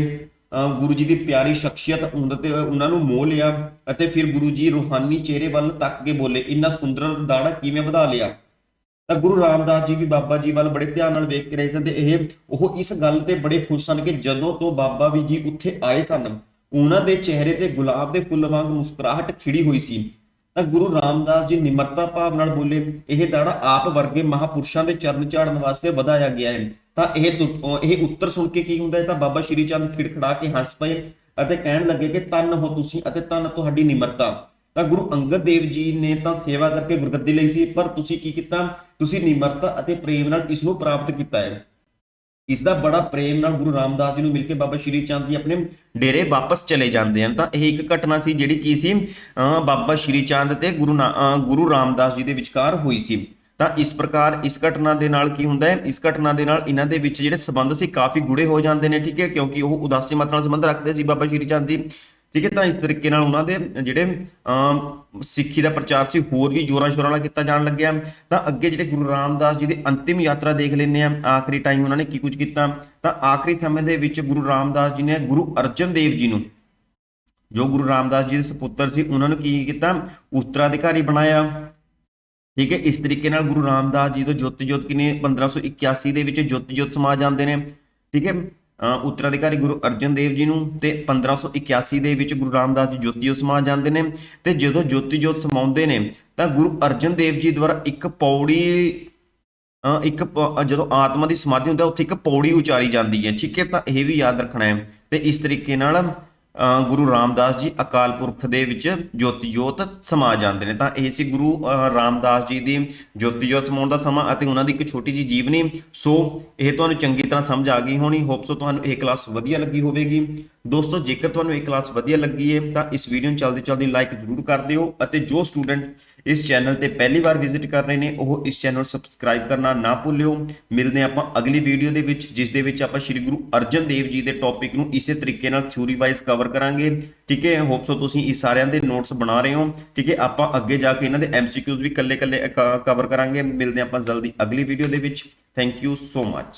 ਗੁਰੂ ਜੀ ਦੀ ਪਿਆਰੀ ਸ਼ਖਸੀਅਤ ਉਹਨਾਂ ਤੇ ਉਹਨਾਂ ਨੂੰ ਮੋਹ ਲਿਆ ਅਤੇ ਫਿਰ ਗੁਰੂ ਜੀ ਰੂਹਾਨੀ ਚਿਹਰੇ ਵੱਲ ਤੱਕ ਕੇ ਬੋਲੇ, ਇੰਨਾ ਸੁੰਦਰ ਦਾੜਾ ਕਿਵੇਂ ਵਧਾ ਲਿਆ? ਤਾਂ ਗੁਰੂ ਰਾਮਦਾਸ ਜੀ ਵੀ ਬਾਬਾ ਜੀ ਵੱਲ ਬੜੇ ਧਿਆਨ ਨਾਲ ਵੇਖ ਕੇ ਰਹੇ ਸਨ ਤੇ ਇਹ, ਉਹ ਇਸ ਗੱਲ ਤੇ ਬੜੇ ਖੁਸ਼ ਸਨ ਕਿ ਜਦੋਂ ਤੋਂ ਬਾਬਾ ਵੀ ਜੀ ਉੱਥੇ ਆਏ ਸਨ, ਉਹਨਾਂ ਦੇ ਚਿਹਰੇ ਤੇ ਗੁਲਾਬ ਦੇ ਫੁੱਲ ਵਾਂਗ ਮੁਸਕਰਾਹਟ ਖਿੜੀ ਹੋਈ ਸੀ। ਤਾਂ ਗੁਰੂ ਰਾਮਦਾਸ ਜੀ ਨਿਮਰਤਾ ਭਾਵ ਨਾਲ ਬੋਲੇ, ਇਹ ਦਾੜਾ ਆਪ ਵਰਗੇ ਮਹਾਪੁਰਸ਼ਾਂ ਦੇ ਚਰਨ ਝਾੜਨ ਵਾਸਤੇ ਵਧਾਇਆ ਗਿਆ ਹੈ। ਤਾਂ ਇਹ ਇਹ ਉੱਤਰ ਸੁਣ ਕੇ ਕੀ ਹੁੰਦਾ ਹੈ? ਤਾਂ ਬਾਬਾ ਸ਼੍ਰੀ ਚੰਦ ਖਿੜਖੜਾ ਕੇ ਹੱਸ ਪਏ ਅਤੇ ਕਹਿਣ ਲੱਗੇ ਕਿ ਤਨ ਹੋ ਤੁਸੀਂ ਅਤੇ ਤਨ ਤੁਹਾਡੀ ਨਿਮਰਤਾ। ਤਾਂ ਗੁਰੂ ਅੰਗਦ ਦੇਵ ਜੀ ਨੇ ਤਾਂ ਸੇਵਾ ਕਰਕੇ ਗੁਰਗੱਦੀ ਲਈ ਸੀ, ਪਰ ਤੁਸੀਂ ਕੀ ਕੀਤਾ? ਤੁਸੀਂ ਨਿਮਰਤਾ ਅਤੇ ਪ੍ਰੇਮ ਨਾਲ ਇਸ ਨੂੰ ਪ੍ਰਾਪਤ ਕੀਤਾ ਹੈ। ਇਸ ਦਾ ਬੜਾ ਪ੍ਰੇਮ ਨਾਲ ਗੁਰੂ ਰਾਮਦਾਸ ਜੀ ਨੂੰ ਮਿਲ ਕੇ ਬਾਬਾ ਸ਼੍ਰੀ ਚੰਦ ਜੀ ਆਪਣੇ ਡੇਰੇ ਵਾਪਸ ਚਲੇ ਜਾਂਦੇ ਹਨ। ਤਾਂ ਇਹ ਇੱਕ ਘਟਨਾ ਸੀ ਜਿਹੜੀ ਕੀ ਸੀ ਬਾਬਾ ਸ਼੍ਰੀ ਚੰਦ ਤੇ ਗੁਰੂ ਨਾ- ਗੁਰੂ ਰਾਮਦਾਸ ਜੀ ਦੇ ਵਿਚਕਾਰ ਹੋਈ ਸੀ। ਤਾਂ ਇਸ ਪ੍ਰਕਾਰ ਇਸ ਘਟਨਾ ਦੇ ਨਾਲ ਕੀ ਹੁੰਦਾ ਹੈ? ਇਸ ਘਟਨਾ ਦੇ ਨਾਲ ਇਹਨਾਂ ਦੇ ਵਿੱਚ ਜਿਹੜੇ ਸਬੰਧ ਸੀ ਕਾਫੀ ਗੁੜੇ ਹੋ ਜਾਂਦੇ ਨੇ, ਠੀਕ ਹੈ, ਕਿਉਂਕਿ ਉਹ ਉਦਾਸੀ ਮਤ ਨਾਲ ਸੰਬੰਧ ਰੱਖਦੇ ਸੀ ਬਾਬਾ ਸ਼੍ਰੀ ਚੰਦ ਜੀ। ਠੀਕ ਹੈ ਤਾਂ ਇਸ ਤਰੀਕੇ ਨਾਲ ਉਹਨਾਂ ਦੇ ਜਿਹੜੇ ਸਿੱਖੀ ਦਾ ਪ੍ਰਚਾਰ ਸੀ, ਹੋਰ ਵੀ ਜੋਰਾਂ ਸ਼ੋਰਾਂ ਨਾਲ ਕੀਤਾ ਜਾਣ ਲੱਗਿਆ। ਤਾਂ ਅੱਗੇ ਜਿਹੜੇ ਗੁਰੂ ਰਾਮਦਾਸ ਜੀ ਦੀ ਅੰਤਿਮ ਯਾਤਰਾ ਦੇਖ ਲੈਂਦੇ ਆ ਆਖਰੀ ਟਾਈਮ ਉਹਨਾਂ ਨੇ ਕੀ ਕੁਝ ਕੀਤਾ? ਤਾਂ ਆਖਰੀ ਸਮੇਂ ਦੇ ਵਿੱਚ ਗੁਰੂ ਰਾਮਦਾਸ ਜੀ ਨੇ ਗੁਰੂ ਅਰਜਨ ਦੇਵ ਜੀ ਨੂੰ, ਜੋ ਗੁਰੂ ਰਾਮਦਾਸ ਜੀ ਦੇ ਸੁਪੁੱਤਰ ਸੀ, ਉਹਨਾਂ ਨੂੰ ਕੀ ਕੀਤਾ? ਉੱਤਰਾਧਿਕਾਰੀ ਬਣਾਇਆ। ਠੀਕ ਹੈ, ਇਸ ਤਰੀਕੇ ਨਾਲ ਗੁਰੂ ਰਾਮਦਾਸ ਜੀ ਤੋਂ ਜੋਤ ਜੋਤ ਕਿਨੇ 1581 ਦੇ ਵਿੱਚ ਜੋਤ ਜੋਤ ਸਮਾ ਜਾਂਦੇ ਨੇ। ਠੀਕ ਹੈ ਉੱਤਰਾਧਿਕਾਰੀ ਗੁਰੂ ਅਰਜਨ ਦੇਵ ਜੀ ਨੂੰ ਤੇ 1581 ਦੇ ਵਿੱਚ ਗੁਰੂ ਰਾਮਦਾਸ ਜੀ ਜੋਤੀ ਜੋਤ ਸਮਾ ਜਾਂਦੇ ਨੇ ਤੇ ਜਦੋਂ ਜੋਤੀ ਜੋਤ ਸਮਾਉਂਦੇ ਨੇ ਤਾਂ ਗੁਰੂ ਅਰਜਨ ਦੇਵ ਜੀ ਦੁਆਰਾ ਇੱਕ ਪੌੜੀ, ਅਹ ਇੱਕ ਜਦੋਂ ਆਤਮਾ ਦੀ ਸਮਾਧੀ ਹੁੰਦਾ ਉੱਥੇ ਇੱਕ ਪੌੜੀ ਉਚਾਰੀ ਜਾਂਦੀ ਹੈ। ਠੀਕ ਹੈ, ਤਾਂ ਇਹ ਵੀ ਯਾਦ ਰੱਖਣਾ ਹੈ। ਤੇ ਇਸ ਤਰੀਕੇ ਨਾਲ ਗੁਰੂ ਰਾਮਦਾਸ ਜੀ ਅਕਾਲ ਪੁਰਖ ਦੇ ਵਿੱਚ ਜੋਤੀ ਜੋਤ ਸਮਾ ਜਾਂਦੇ ਨੇ। ਤਾਂ ਇਹ ਸੀ ਗੁਰੂ ਰਾਮਦਾਸ ਜੀ ਦੀ ਜੋਤੀ ਜੋਤ ਸਮਾਉਣ ਦਾ ਸਮਾਂ ਅਤੇ ਉਹਨਾਂ ਦੀ ਇੱਕ ਛੋਟੀ ਜੀ ਜੀਵਨੀ। ਸੋ ਇਹ ਤੁਹਾਨੂੰ ਚੰਗੀ ਤਰ੍ਹਾਂ ਸਮਝ ਆ ਗਈ ਹੋਣੀ। ਹੋਪ ਸੋ ਤੁਹਾਨੂੰ ਇਹ ਕਲਾਸ ਵਧੀਆ ਲੱਗੀ ਹੋਵੇਗੀ। ਦੋਸਤੋ, ਜੇਕਰ ਤੁਹਾਨੂੰ ਇਹ ਕਲਾਸ ਵਧੀਆ ਲੱਗੀ ਹੈ ਤਾਂ ਇਸ ਵੀਡੀਓ ਨੂੰ ਜਲਦੀ ਜਲਦੀ ਲਾਈਕ ਜ਼ਰੂਰ ਕਰ ਦਿਓ ਅਤੇ ਜੋ ਸਟੂਡੈਂਟ ਇਸ ਚੈਨਲ ਤੇ ਪਹਿਲੀ ਵਾਰ ਵਿਜ਼ਿਟ ਕਰ ਰਹੇ ਨੇ, ਉਹ ਇਸ ਚੈਨਲ ਨੂੰ ਸਬਸਕ੍ਰਾਈਬ ਕਰਨਾ ਨਾ ਭੁੱਲਿਓ। ਮਿਲਦੇ ਹਾਂ ਆਪਾਂ ਅਗਲੀ ਵੀਡੀਓ ਦੇ ਵਿੱਚ, ਜਿਸ ਦੇ ਵਿੱਚ ਆਪਾਂ ਸ਼੍ਰੀ ਗੁਰੂ ਅਰਜਨ ਦੇਵ ਜੀ ਦੇ ਟੌਪਿਕ ਨੂੰ ਇਸੇ ਤਰੀਕੇ ਨਾਲ ਥਿਊਰੀ ਵਾਈਜ਼ ਕਵਰ ਕਰਾਂਗੇ। ਠੀਕ ਹੈ ਹੋਪ ਸੋ ਤੁਸੀਂ ਇਹ ਸਾਰਿਆਂ ਦੇ ਨੋਟਸ ਬਣਾ ਰਹੇ ਹੋ। ਠੀਕ ਹੈ, ਆਪਾਂ ਅੱਗੇ ਜਾ ਕੇ ਇਹਨਾਂ ਦੇ ਐਮਸੀਕਿਊਜ਼ ਵੀ ਕੱਲੇ ਕੱਲੇ ਕਵਰ ਕਰਾਂਗੇ। ਮਿਲਦੇ ਹਾਂ ਆਪਾਂ ਜਲਦੀ ਅਗਲੀ ਵੀਡੀਓ ਦੇ ਵਿੱਚ। Thank you so much